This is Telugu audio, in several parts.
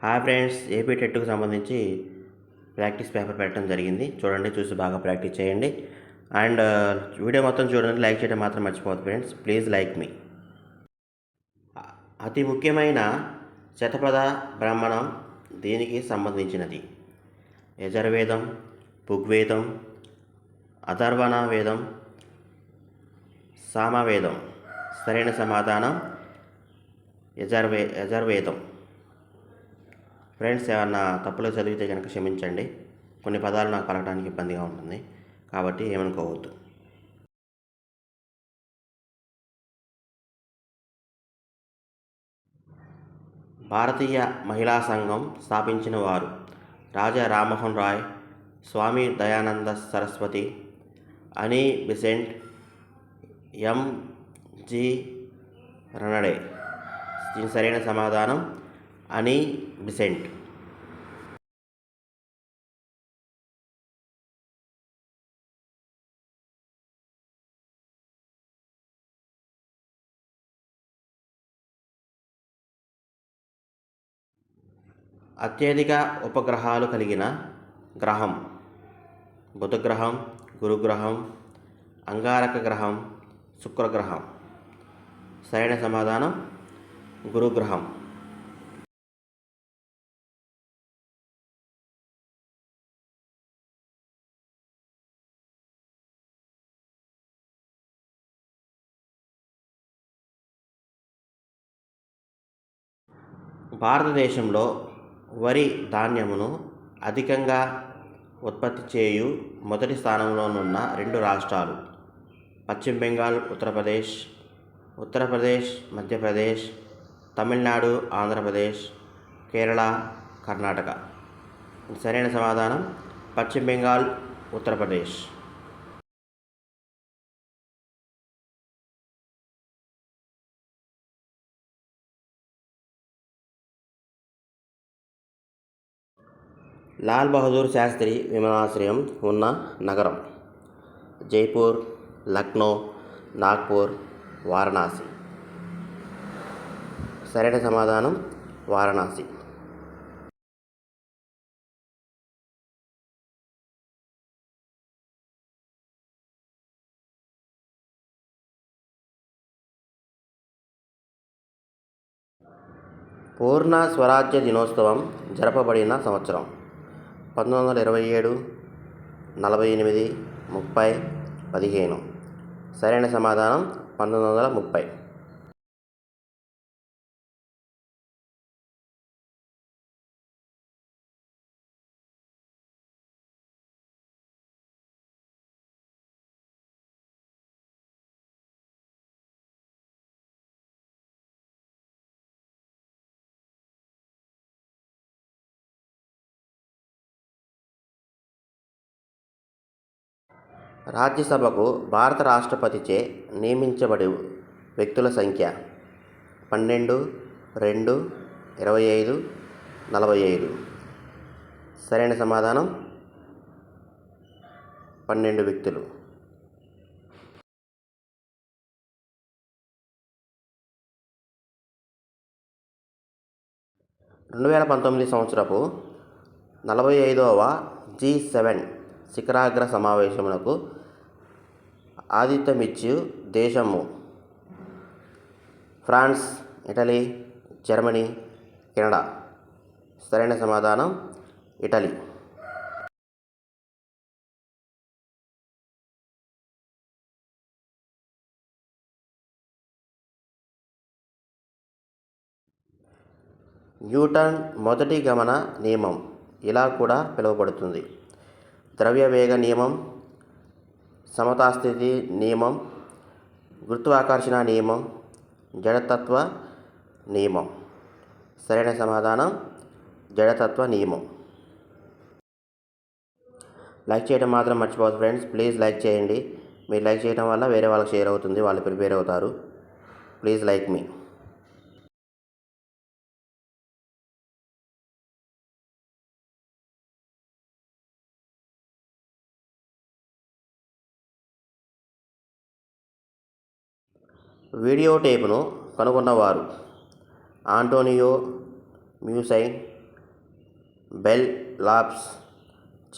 హాయ్ ఫ్రెండ్స్ ఏపీ టెట్కు సంబంధించి ప్రాక్టీస్ పేపర్ పెట్టడం జరిగింది. చూడండి చూసి బాగా ప్రాక్టీస్ చేయండి. అండ్ వీడియో మొత్తం చూడండి లైక్ చేయడం మాత్రం మర్చిపోవద్దు ఫ్రెండ్స్. ప్లీజ్ లైక్ మీ. అతి ముఖ్యమైన శతపథ బ్రాహ్మణం దీనికి సంబంధించినది. యజుర్వేదం పుగ్వేదం అథర్వణ వేదం సామవేదం. సరైన సమాధానం యజర్వే యజుర్వేదం. ఫ్రెండ్స్ ఏమన్నా తప్పులు చదివితే కనుక క్షమించండి. కొన్ని పదాలు నాకు పలకడానికి ఇబ్బందిగా ఉంటుంది. కాబట్టి ఏమనుకోవద్దు. భారతీయ మహిళా సంఘం స్థాపించిన వారు రాజా రామ్మోహన్ రాయ్ స్వామి దయానంద సరస్వతి అని బిసెంట్ ఎంజి రనడే. దీని సరైన సమాధానం అని బిసెంట్ అత్యధిక ఉపగ్రహాలు కలిగిన గ్రహం బుధగ్రహం గురుగ్రహం అంగారక గ్రహం శుక్రగ్రహం. సరైన సమాధానం గురుగ్రహం. భారతదేశంలో వరి ధాన్యమును అధికంగా ఉత్పత్తి చేయు మొదటి స్థానంలోనున్న రెండు రాష్ట్రాలు పశ్చిమ బెంగాల్ ఉత్తరప్రదేశ్ ఉత్తరప్రదేశ్ మధ్యప్రదేశ్ తమిళనాడు ఆంధ్రప్రదేశ్ కేరళ కర్ణాటక. సరైన సమాధానం పశ్చిమ బెంగాల్ ఉత్తరప్రదేశ్. లాల్ బహదూర్ శాస్త్రి విమానాశ్రయం ఉన్న నగరం. జైపూర్ లక్నో నాగ్పూర్ వారణాసి. సరైన సమాధానం వారణాసి. పూర్ణ స్వరాజ్య దినోత్సవం జరపబడిన సంవత్సరం. పంతొమ్మిది వందల ఇరవై ఏడు నలభై ఎనిమిది ముప్పై పదిహేను. సరైన సమాధానం పంతొమ్మిది వందల ముప్పై. రాజ్యసభకు భారత రాష్ట్రపతిచే నియమించబడి వ్యక్తుల సంఖ్య పన్నెండు రెండు ఇరవై ఐదు నలభై ఐదు. సరైన సమాధానం? పన్నెండు వ్యక్తులు. రెండు వేల పంతొమ్మిది సంవత్సరపు నలభై ఐదవ జీ సెవెన్ శిఖరాగ్ర సమావేశమునకు ఆతిథ్యమిచ్చు దేశము. France Italy Germany Canada. సరైన సమాధానం ఇటలీ. న్యూటన్ మొదటి గమన నియమం. ఇలా కూడా పిలువబడుతుంది. ద్రవ్యవేగ నియమం సమతాస్థితి నియమం గురుత్వాకర్షణ నియమం జడతత్వ నియమం. సరైన సమాధానం జడతత్వ నియమం. లైక్ చేయడం మాత్రం మర్చిపోవద్దు ఫ్రెండ్స్. ప్లీజ్ లైక్ చేయండి. మీరు లైక్ చేయడం వల్ల వేరే వాళ్ళకి షేర్ అవుతుంది వాళ్ళు ప్రిపేర్ అవుతారు. Please like me. వీడియో టేప్ను కనుగొన్నవారు. Antonio మ్యూసైన్ Bell Labs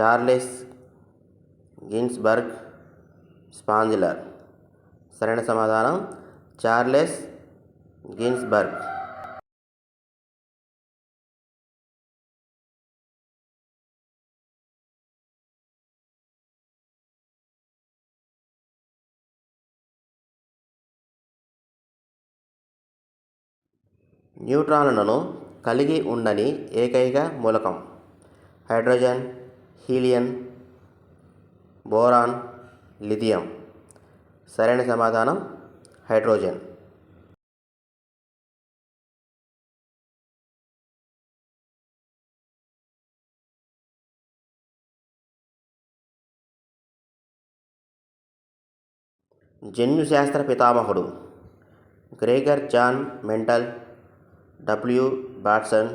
Charles Ginsburg Spangler. సరైన సమాధానం చార్లెస్ గిన్స్బర్గ్. న్యూట్రాన్లను కలిగి ఉండని ఏకైక మూలకం హైడ్రోజన్ హీలియం బోరాన్ లిథియం. సరైన సమాధానం హైడ్రోజన్. జన్యుశాస్త్ర పితామహుడు Gregor John Mendel W Bateson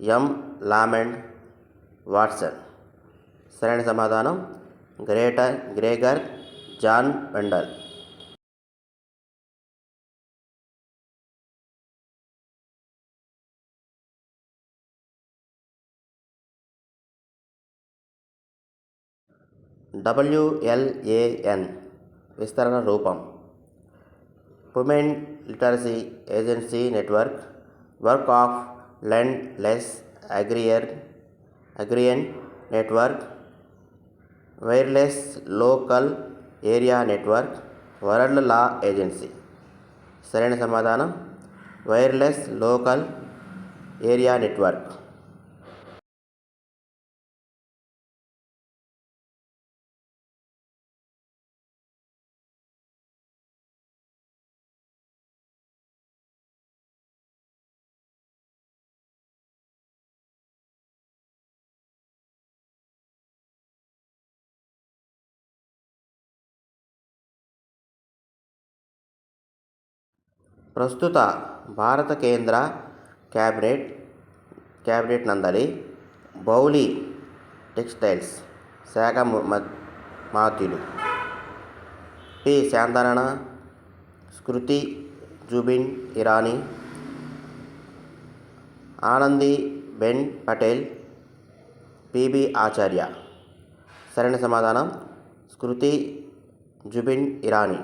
M Lamond Watson. సరైన సమాధానం greater Gregor John Mendel WLAN విస్తరణ రూపం. Women literacy agency network work of landless agrarian agrarian network wireless local area network world law agency సరైన సమాధానం? వైర్లెస్ లోకల్ ఏరియా నెట్వర్క్ ప్రస్తుత భారత కేంద్ర క్యాబినెట్ క్యాబినెట్ నందలి బౌలి టెక్స్టైల్స్ శాఖ మ- మాత్యులు పి. శాంతరణ స్కృతి జుబిన్ ఇరానీ ఆనంది బెన్ పటేల్ పిబి ఆచార్య. సరైన సమాధానం స్కృతి జుబిన్ ఇరానీ.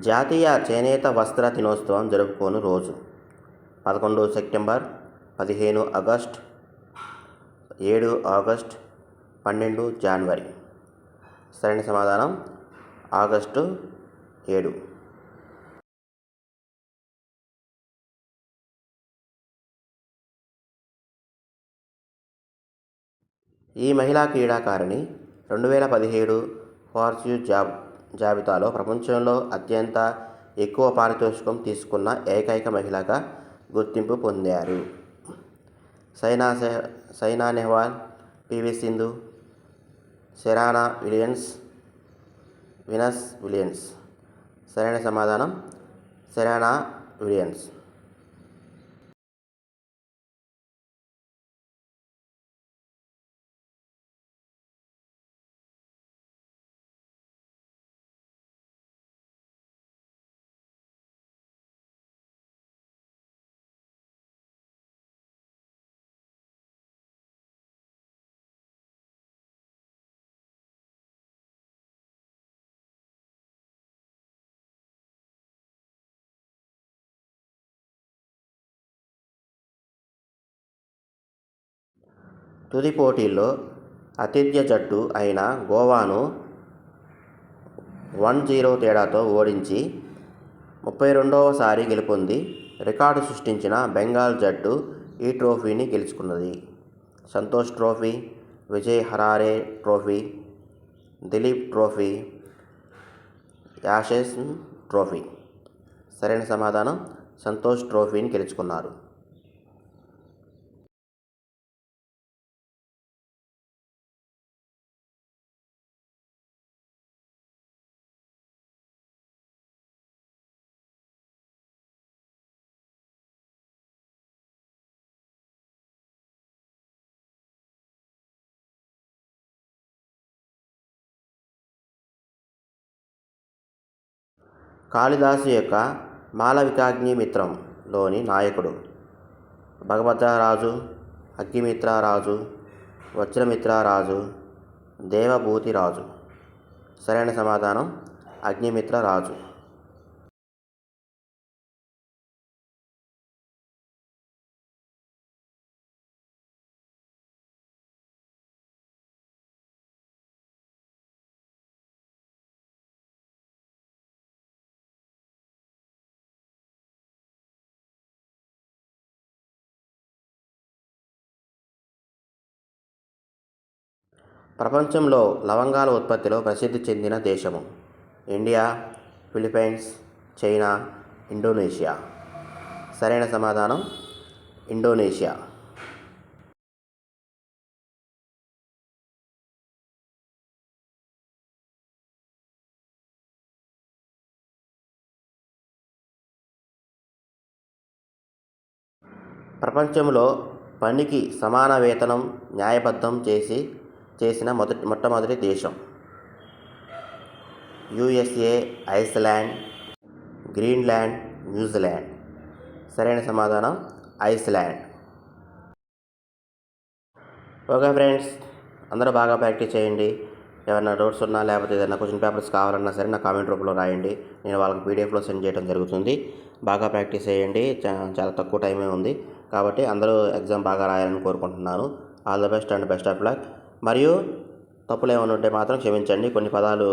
జాతీయ చేనేత వస్త్ర దినోత్సవం జరుపుకోను రోజు. పదకొండు సెప్టెంబర్ పదిహేను ఆగస్ట్ ఏడు ఆగస్ట్ పన్నెండు జనవరి. సరైన సమాధానం? ఆగస్టు ఏడు. ఈ మహిళా క్రీడాకారిణి రెండు వేల పదిహేడు ఫార్చ్యూ జాబ్ జాబితాలో ప్రపంచంలో అత్యంత ఎక్కువ పారితోషికం తీసుకున్న ఏకైక మహిళగా గుర్తింపు పొందారు. Saina Saina Nehwal P V Sindhu Serena Williams Venus Williams సరైన సమాధానం సెరానా విలియన్స్ తుది పోటీల్లో ఆతిథ్య జట్టు అయిన గోవాను వన్ జీరో తేడాతో ఓడించి ముప్పై రెండవసారి గెలుపొంది రికార్డు సృష్టించిన బెంగాల్ జట్టు ఈ ట్రోఫీని గెలుచుకున్నది. Santosh trophy Vijay Hazare trophy Duleep trophy Ashes trophy. సరైన సమాధానం సంతోష్ ట్రోఫీని గెలుచుకున్నారు. కాళిదాసు యొక్క మాలవికాగ్నిమిత్రంలోని నాయకుడు. భగభద్రరాజు అగ్నిమిత్రరాజు వజ్రమిత్రరాజు దేవభూతిరాజు. సరైన సమాధానం అగ్నిమిత్రరాజు. ప్రపంచంలో లవంగాల ఉత్పత్తిలో ప్రసిద్ధి చెందిన దేశము. India Philippines China Indonesia. సరైన సమాధానం ఇండోనేషియా. ప్రపంచంలో పనికి సమాన వేతనం న్యాయబద్ధం చేసి చేసిన మొదటి మొట్టమొదటి దేశం. USA Iceland Greenland New Zealand. సరైన సమాధానం ఐస్లాండ్. ఓకే ఫ్రెండ్స్ అందరూ బాగా ప్రాక్టీస్ చేయండి. ఏమైనా డౌట్స్ ఉన్నా లేకపోతే ఏదైనా క్వశ్చన్ పేపర్స్ కావాలన్నా సరే నా కామెంట్ రూపంలో రాయండి. నేను వాళ్ళకి పీడిఎఫ్లో సెండ్ చేయడం జరుగుతుంది. బాగా ప్రాక్టీస్ చేయండి. చా- చాలా తక్కువ టైమే ఉంది. కాబట్టి అందరూ ఎగ్జామ్ బాగా రాయాలని కోరుకుంటున్నాను. All the best and best of luck. మరియు తప్పులు ఏమైనా ఉంటే మాత్రం క్షమించండి. కొన్ని పదాలు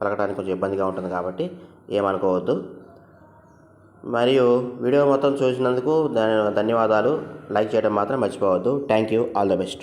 పలకడానికి కొంచెం ఇబ్బందిగా ఉంటుంది కాబట్టి ఏమనుకోవద్దు. మరియు వీడియో మొత్తం చూసినందుకు ధన్యవాదాలు. లైక్ చేయడం మాత్రం మర్చిపోవద్దు. Thank you. All the best.